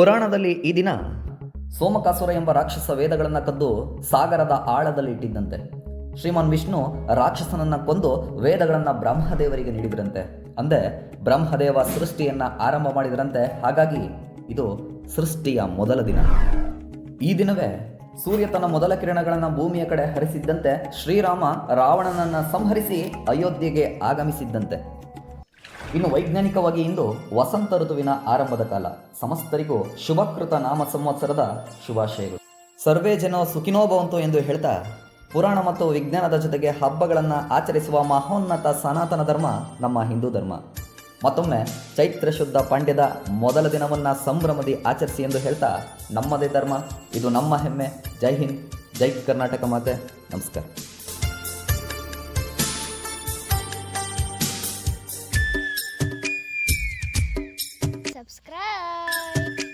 ಪುರಾಣದಲ್ಲಿ ಈ ದಿನ ಸೋಮಕಾಸುರ ಎಂಬ ರಾಕ್ಷಸ ವೇದಗಳನ್ನು ಕದ್ದು ಸಾಗರದ ಆಳದಲ್ಲಿ ಇಟ್ಟಿದ್ದಂತೆ. ಶ್ರೀಮಾನ್ ವಿಷ್ಣು ರಾಕ್ಷಸನನ್ನ ಕೊಂದು ವೇದಗಳನ್ನು ಬ್ರಹ್ಮದೇವರಿಗೆ ನೀಡಿದ್ರಂತೆ. ಅಂದೆ ಬ್ರಹ್ಮದೇವ ಸೃಷ್ಟಿಯನ್ನ ಆರಂಭ ಮಾಡಿದ್ರಂತೆ. ಹಾಗಾಗಿ ಇದು ಸೃಷ್ಟಿಯ ಮೊದಲ ದಿನ. ಈ ದಿನವೇ ಸೂರ್ಯ ತನ್ನ ಮೊದಲ ಕಿರಣಗಳನ್ನು ಭೂಮಿಯ ಕಡೆ ಹರಿಸಿದ್ದಂತೆ ಶ್ರೀರಾಮ ರಾವಣನನ್ನ ಸಂಹರಿಸಿ ಅಯೋಧ್ಯೆಗೆ ಆಗಮಿಸಿದ್ದಂತೆ. ಇನ್ನು ವೈಜ್ಞಾನಿಕವಾಗಿ ಇಂದು ವಸಂತ ಋತುವಿನ ಆರಂಭದ ಕಾಲ. ಸಮಸ್ತರಿಗೂ ಶುಭಕೃತ ನಾಮ ಸಂವತ್ಸರದ ಶುಭಾಶಯಗಳು. ಸರ್ವೇ ಜನೋ ಸುಖಿನೋ ಭವಂತು ಎಂದು ಹೇಳ್ತಾ, ಪುರಾಣ ಮತ್ತು ವಿಜ್ಞಾನದ ಜೊತೆಗೆ ಹಬ್ಬಗಳನ್ನು ಆಚರಿಸುವ ಮಹೋನ್ನತ ಸನಾತನ ಧರ್ಮ ನಮ್ಮ ಹಿಂದೂ ಧರ್ಮ. ಮತ್ತೊಮ್ಮೆ ಚೈತ್ರ ಶುದ್ಧ ಪಾಂಡ್ಯದ ಮೊದಲ ದಿನವನ್ನು ಸಂಭ್ರಮದಿ ಆಚರಿಸಿ ಎಂದು ಹೇಳ್ತಾ, ನಮ್ಮದೇ ಧರ್ಮ, ಇದು ನಮ್ಮ ಹೆಮ್ಮೆ. ಜೈ ಹಿಂದ್, ಜೈ ಕರ್ನಾಟಕ ಮಾತೆ. ನಮಸ್ಕಾರ. Bye.